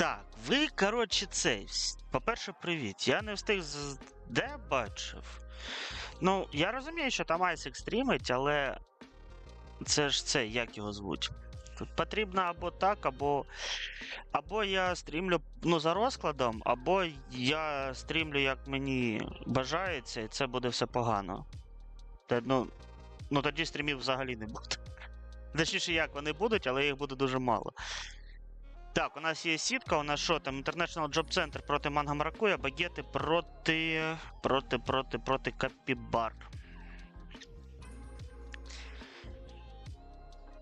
Так, ви, коротше, цей. По-перше, привіт. Я не встиг з. Де бачив? Ну, я розумію, що там Айсек стрімить, але це ж це, як його звуть. Тут потрібно або так, або. Або я стрімлю ну, за розкладом, або я стрімлю, як мені бажається, і це буде все погано. Та, ну, ну тоді стрімів взагалі не буде. Точніше, як вони будуть, але їх буде дуже мало. Так, у нас є сітка, у нас що там? International Job Center проти Манга Маракуя, багети проти. проти, проти, проти Капібар.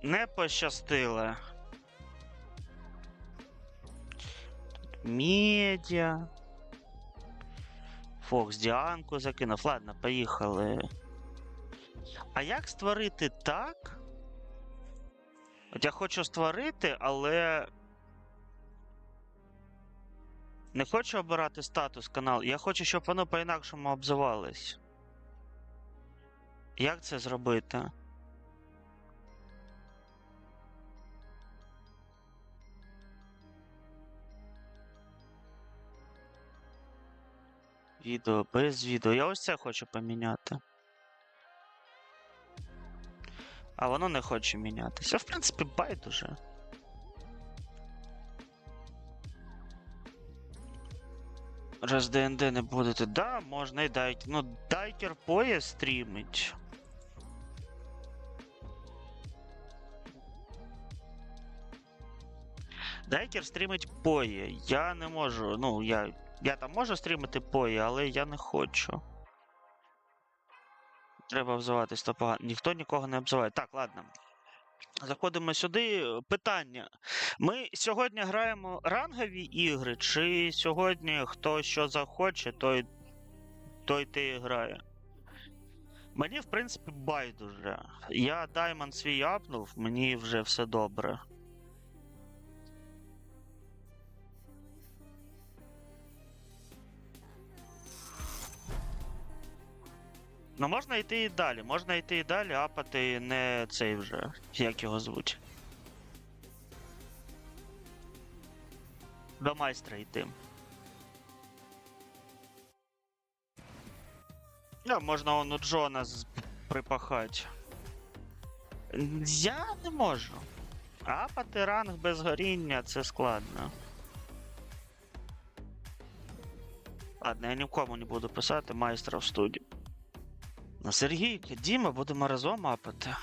Не пощастило. Медіа. Фокс Діанку закинув. Ладно, поїхали. А як створити так? От я хочу створити, але. Не хочу обирати статус канал. Я хочу, щоб воно по-інакшому обзивалось. Як це зробити? Відео, без відео. Я ось це хочу поміняти. А воно не хоче мінятися. В принципі, байдуже. Раз ДНД не будете. Да, можна і дайкер. Ну, дайкер поє стрімить. Дайкер стрімить поє. Я не можу. Ну, я. Я там можу стрімити поє, але я не хочу. Треба обзиватись то погано. Ніхто нікого не обзиває. Так, ладно. Заходимо сюди. Питання. Ми сьогодні граємо рангові ігри, чи сьогодні хто що захоче, той, той те і грає. Мені, в принципі, байдуже. Я даймон свій апнув, мені вже все добре. Ну, можна йти і далі. Можна йти і далі, апати не цей вже, як його звуть. До майстра йти. Ну, можна он у Джона припахати. Я не можу. Апати ранг без горіння це складно. Ладно, я нікому не буду писати майстра в студію. Ну, Сергійка, Діма, будемо разом апати.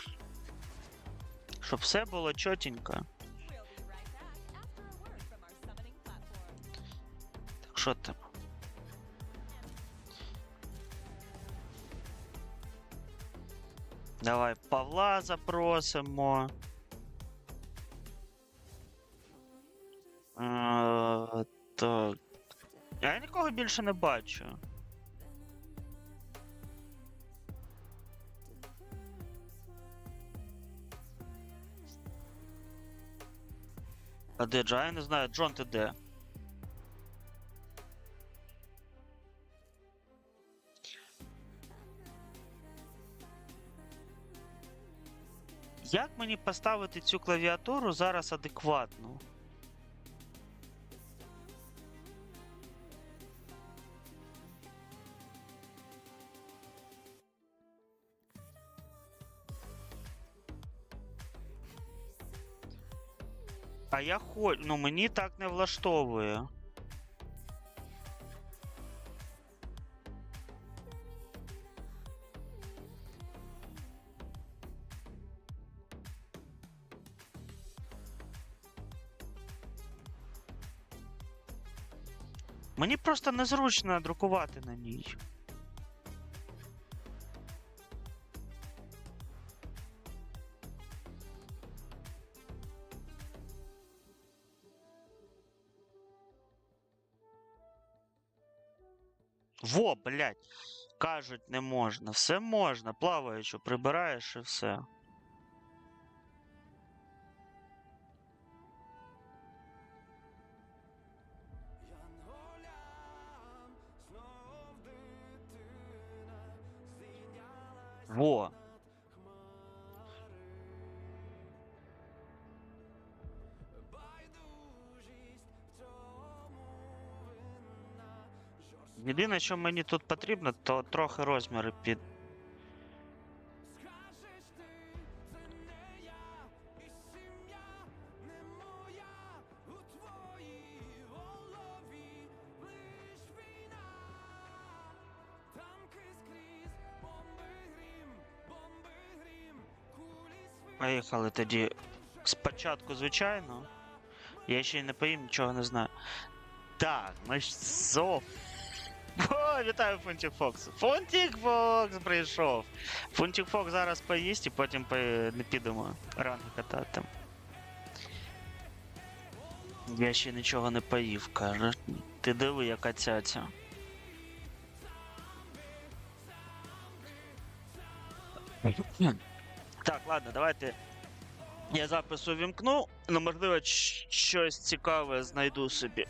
Щоб все було чотенько. Так що там? Давай Павла запросимо. Е, так. Я нікого більше не бачу. Де Джа? Я не знаю, Джон, ти де? Як мені поставити цю клавіатуру зараз адекватно? А я хочу. Ну мені так не влаштовує. Мені просто незручно друкувати на ній. Во, блядь. Кажуть, не можна. Все можна. Плаваючи, прибираєш і все. Во. Єдине, що мені тут потрібно, то трохи розміри під. Поїхали тоді. Спочатку, звичайно. Я ще й не поїм, нічого не знаю. Так, ну що? О, вітаю Фунтік Фокс. Фунтік Фокс прийшов. Фунтік Фокс зараз поїсть і потім по... не підемо ранги катати. Я ще нічого не поїв, каже. Ти диви, яка цяця. Так, ладно, давайте. Я запис увімкну, ну можливо, щось цікаве знайду собі.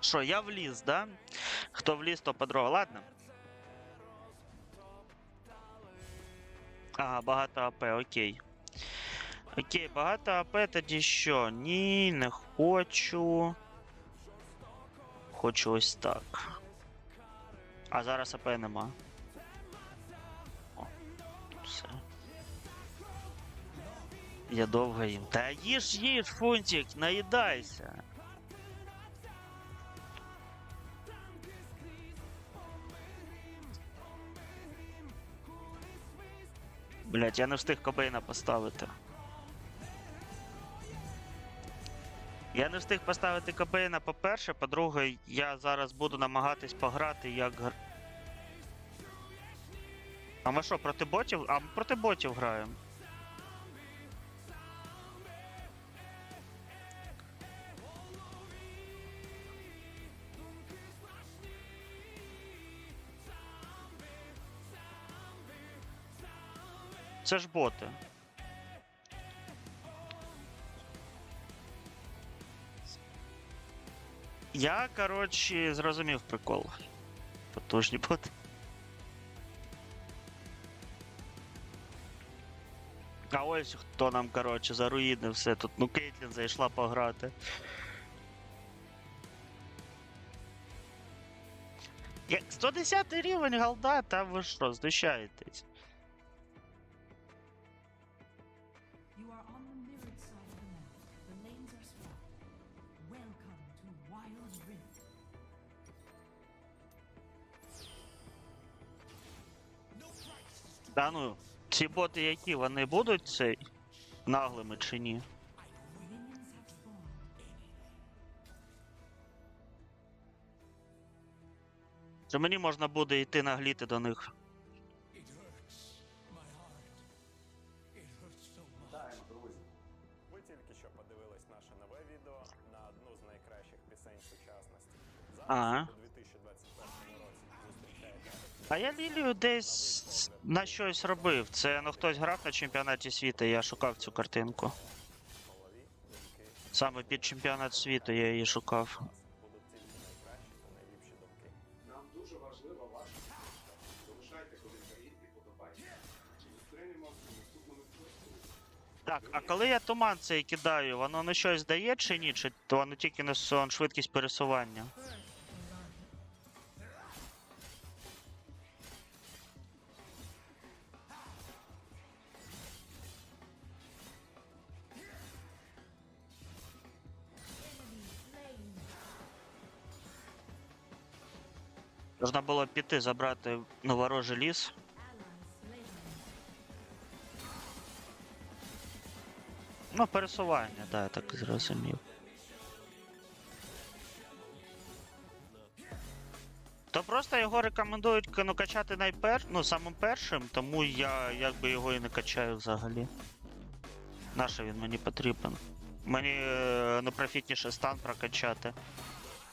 Що, я вліз, да? Хто вліз, то подруга. Ладно. Ага, багато АП, окей. Окей, багато АП тоді що? Ні, не хочу. Хочу ось так. А зараз АП нема. О, все. Я довго їм. Та їж, їж, фунтик, наїдайся. Блять, я не встиг Кобейна поставити. Я не встиг поставити Кобейна, по-перше, по-друге, я зараз буду намагатись пограти як. гр- А ми що, проти ботів? А ми проти ботів граємо. Це ж боти. Я, коротше, зрозумів прикол. Потужні боти. А ось хто нам, коротше, заруїнив все тут. Ну, Кейтлін зайшла пограти. Як 110 рівень голда, та ви що, знущаєтесь? You are on the mirrored side of the map. The lanes are swapped. Welcome to Wild Rift. Та ну, ці боти які, вони будуть цей наглими чи ні? Чи мені можна буде йти нагліти до них? Ага. Зараз у 2021 році зустрічаєте А я Лілію десь на щось робив. Це ну хтось грав на чемпіонаті світу, я шукав цю картинку. Саме під чемпіонат світу я її шукав. Нам дуже важлива ваша. Залишайте коментарі і подобайки. Зустрінемося в наступному. Так, а коли я туман цей кидаю, воно на щось дає чи ні? Чи то воно тільки на сон швидкість пересування? Можна було піти забрати ну, ворожий ліс. Ну, пересування, да, я так зрозумів. То просто його рекомендують ну, качати найпер... ну, самим першим, тому я якби його і не качаю взагалі. Нащо він мені потрібен? Мені е, ну, профітніше стан прокачати.